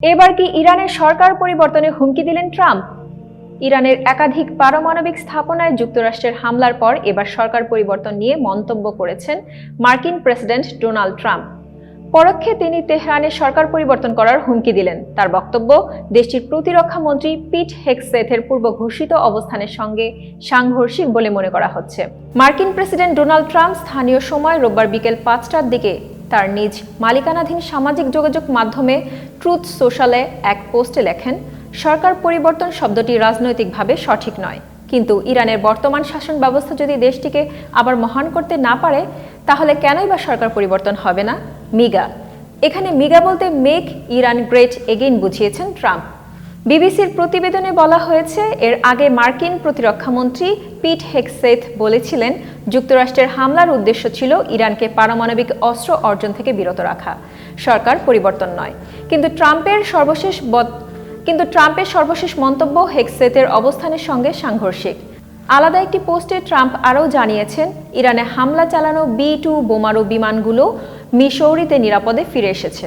এবার কি ইরানের সরকার পরিবর্তনে হুমকি দিলেন ট্রাম্প? ইরানের একাধিক পারমাণবিক স্থাপনায় যুক্তরাষ্ট্রের হামলার পর এবার সরকার পরিবর্তন নিয়ে মন্তব্য করেছেন মার্কিন প্রেসিডেন্ট ডোনাল্ড ট্রাম্প। পরোক্ষে তিনি তেহরানের সরকার পরিবর্তন করার হুমকি দিলেন। তার বক্তব্য, দেশটির প্রতিরক্ষা মন্ত্রী পিট হেক্সেথের পূর্ব ঘোষিত অবস্থানের সঙ্গে সাংঘর্ষিক বলে মনে করা হচ্ছে। মার্কিন প্রেসিডেন্ট ডোনাল্ড ট্রাম্প স্থানীয় সময় রোববার বিকেল পাঁচটার দিকে তার নিজ মালিকানাধীন সামাজিক যোগাযোগ মাধ্যমে ট্রুথ সোশ্যালে এক পোস্টে লেখেন, সরকার পরিবর্তন শব্দটি রাজনৈতিকভাবে সঠিক নয়। কিন্তু ইরানের বর্তমান শাসন ব্যবস্থা যদি দেশটিকে আবার মহান করতে না পারে, তাহলে কেনই বা সরকার পরিবর্তন হবে না? মিগা। এখানে মিগা বলতে মেক ইরান গ্রেট এগেইন বুঝিয়েছেন ট্রাম্প। বিবিসির প্রতিবেদনে বলা হয়েছে, এর আগে মার্কিন প্রতিরক্ষামন্ত্রী পিট হেক্সেথ বলেছিলেন, যুক্তরাষ্ট্রের হামলার উদ্দেশ্য ছিল ইরানকে পারমাণবিক অস্ত্র অর্জন থেকে বিরত রাখা। সরকার পরিবর্তন নয়। কিন্তু ট্রাম্পের সর্বশেষ কিন্তু ট্রাম্পের সর্বশেষ মন্তব্য হেক্সেথের অবস্থানের সঙ্গে সাংঘর্ষিক। আলাদা একটি পোস্টে ট্রাম্প আরও জানিয়েছেন, ইরানে হামলা চালানো বি টু বোমারু বিমানগুলো মিশৌরিতে নিরাপদে ফিরে এসেছে।